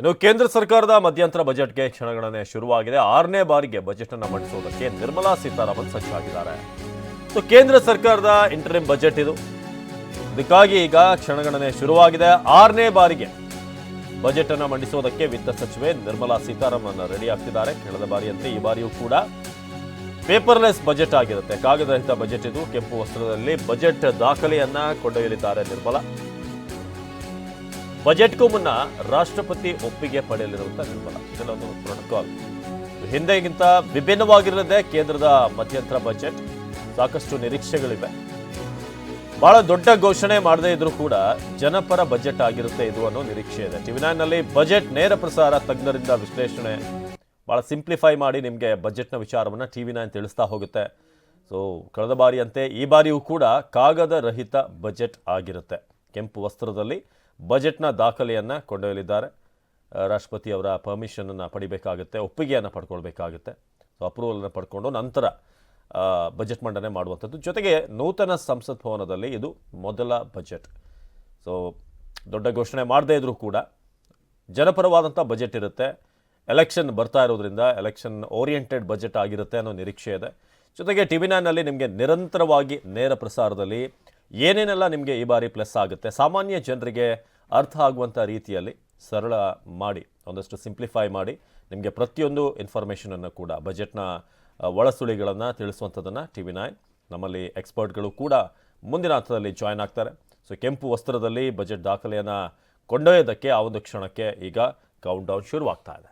ಇನ್ನು ಕೇಂದ್ರ ಸರ್ಕಾರದ ಮಧ್ಯಂತರ ಬಜೆಟ್ಗೆ ಕ್ಷಣಗಣನೆ ಶುರುವಾಗಿದೆ. ಆರನೇ ಬಾರಿಗೆ ಬಜೆಟ್ ಅನ್ನು ಮಂಡಿಸುವುದಕ್ಕೆ ನಿರ್ಮಲಾ ಸೀತಾರಾಮನ್ ಸಜ್ಜಾಗಿದ್ದಾರೆ. ಸೊ ಕೇಂದ್ರ ಸರ್ಕಾರದ ಇಂಟರಿಮ್ ಬಜೆಟ್ ಇದು. ಇದಕ್ಕಾಗಿ ಈಗ ಕ್ಷಣಗಣನೆ ಶುರುವಾಗಿದೆ. ಆರನೇ ಬಾರಿಗೆ ಬಜೆಟ್ ಅನ್ನು ಮಂಡಿಸುವುದಕ್ಕೆ ವಿತ್ತ ಸಚಿವೆ ನಿರ್ಮಲಾ ಸೀತಾರಾಮನ್ ರೆಡಿ ಆಗ್ತಿದ್ದಾರೆ. ಕಳೆದ ಬಾರಿಯಂತೆ ಈ ಬಾರಿಯೂ ಕೂಡ ಪೇಪರ್ಲೆಸ್ ಬಜೆಟ್ ಆಗಿರುತ್ತೆ. ಕಾಗದರಹಿತ ಬಜೆಟ್ ಇದು. ಕೆಂಪು ವಸ್ತ್ರದಲ್ಲಿ ಬಜೆಟ್ ದಾಖಲೆಯನ್ನ ಕೊಂಡೊಯ್ಯಲಿದ್ದಾರೆ ನಿರ್ಮಲಾ. ಬಜೆಟ್ಗೂ ಮುನ್ನ ರಾಷ್ಟ್ರಪತಿ ಒಪ್ಪಿಗೆ ಪಡೆಯಲಿರುವಂತ ನಿರ್ಮಲಾ ಇದೆಲ್ಲೊಂದು ಪ್ರೋಟೋಕಾಲ್ ಹಿಂದೆಗಿಂತ ವಿಭಿನ್ನವಾಗಿರದೆ ಕೇಂದ್ರದ ಮಧ್ಯಂತರ ಬಜೆಟ್. ಸಾಕಷ್ಟು ನಿರೀಕ್ಷೆಗಳಿವೆ. ಬಹಳ ದೊಡ್ಡ ಘೋಷಣೆ ಮಾಡದೇ ಇದ್ರೂ ಕೂಡ ಜನಪರ ಬಜೆಟ್ ಆಗಿರುತ್ತೆ ಇದು ಅನ್ನೋ ನಿರೀಕ್ಷೆ ಇದೆ. ಟಿವಿ ನಲ್ಲಿ ಬಜೆಟ್ ನೇರ ಪ್ರಸಾರ ತಜ್ಞರಿಂದ ವಿಶ್ಲೇಷಣೆ ಬಹಳ ಸಿಂಪ್ಲಿಫೈ ಮಾಡಿ ನಿಮಗೆ ಬಜೆಟ್ನ ವಿಚಾರವನ್ನು ಟಿವಿ ನೈನ್ ತಿಳಿಸ್ತಾ ಹೋಗುತ್ತೆ. ಸೊ, ಕಳೆದ ಬಾರಿಯಂತೆ ಈ ಬಾರಿಯೂ ಕೂಡ ಕಾಗದ ರಹಿತ ಬಜೆಟ್ ಆಗಿರುತ್ತೆ. ಕೆಂಪು ವಸ್ತ್ರದಲ್ಲಿ ಬಜೆಟ್ನ ದಾಖಲೆಯನ್ನು ಕೊಂಡೊಯ್ಯಲಿದ್ದಾರೆ. ರಾಷ್ಟ್ರಪತಿಯವರ ಪರ್ಮಿಷನನ್ನು ಪಡಿಬೇಕಾಗುತ್ತೆ, ಒಪ್ಪಿಗೆಯನ್ನು ಪಡ್ಕೊಳ್ಬೇಕಾಗುತ್ತೆ. ಸೊ ಅಪ್ರೂವಲನ್ನು ಪಡ್ಕೊಂಡು ನಂತರ ಬಜೆಟ್ ಮಂಡನೆ ಮಾಡುವಂಥದ್ದು. ಜೊತೆಗೆ ನೂತನ ಸಂಸತ್ ಭವನದಲ್ಲಿ ಇದು ಮೊದಲ ಬಜೆಟ್. ಸೊ ದೊಡ್ಡ ಘೋಷಣೆ ಮಾಡದೇ ಇದ್ರೂ ಕೂಡ ಜನಪರವಾದಂಥ ಬಜೆಟ್ ಇರುತ್ತೆ. ಎಲೆಕ್ಷನ್ ಬರ್ತಾ ಇರೋದ್ರಿಂದ ಎಲೆಕ್ಷನ್ ಓರಿಯೆಂಟೆಡ್ ಬಜೆಟ್ ಆಗಿರುತ್ತೆ ಅನ್ನೋ ನಿರೀಕ್ಷೆ ಇದೆ. ಜೊತೆಗೆ ಟಿ ವಿ ನಿಮಗೆ ನಿರಂತರವಾಗಿ ನೇರ ಪ್ರಸಾರದಲ್ಲಿ ಏನೇನೆಲ್ಲ ನಿಮಗೆ ಈ ಬಾರಿ ಪ್ಲಸ್ ಆಗುತ್ತೆ? ಸಾಮಾನ್ಯ ಜನರಿಗೆ ಅರ್ಥ ಆಗುವಂಥ ರೀತಿಯಲ್ಲಿ ಸರಳ ಮಾಡಿ, ಒಂದಷ್ಟು ಸಿಂಪ್ಲಿಫೈ ಮಾಡಿ ನಿಮಗೆ ಪ್ರತಿಯೊಂದು ಇನ್ಫಾರ್ಮೇಷನನ್ನು ಕೂಡ ಬಜೆಟ್ನ ಒಳಸುಳಿಗಳನ್ನು ತಿಳಿಸುವಂಥದ್ದನ್ನು ಟಿ ವಿ ನೈನ್ ನಮ್ಮಲ್ಲಿ ಎಕ್ಸ್ಪರ್ಟ್ಗಳು ಕೂಡ ಮುಂದಿನ ಹಂತದಲ್ಲಿ ಜಾಯ್ನ್ ಆಗ್ತಾರೆ. ಸೊ ಕೆಂಪು ವಸ್ತ್ರದಲ್ಲಿ ಬಜೆಟ್ ದಾಖಲೆಯನ್ನು ಕೊಂಡೊಯ್ಯೋದಕ್ಕೆ ಆ ಒಂದು ಕ್ಷಣಕ್ಕೆ ಈಗ ಕೌಂಟ್ ಡೌನ್ ಶುರುವಾಗ್ತಾ ಇದೆ.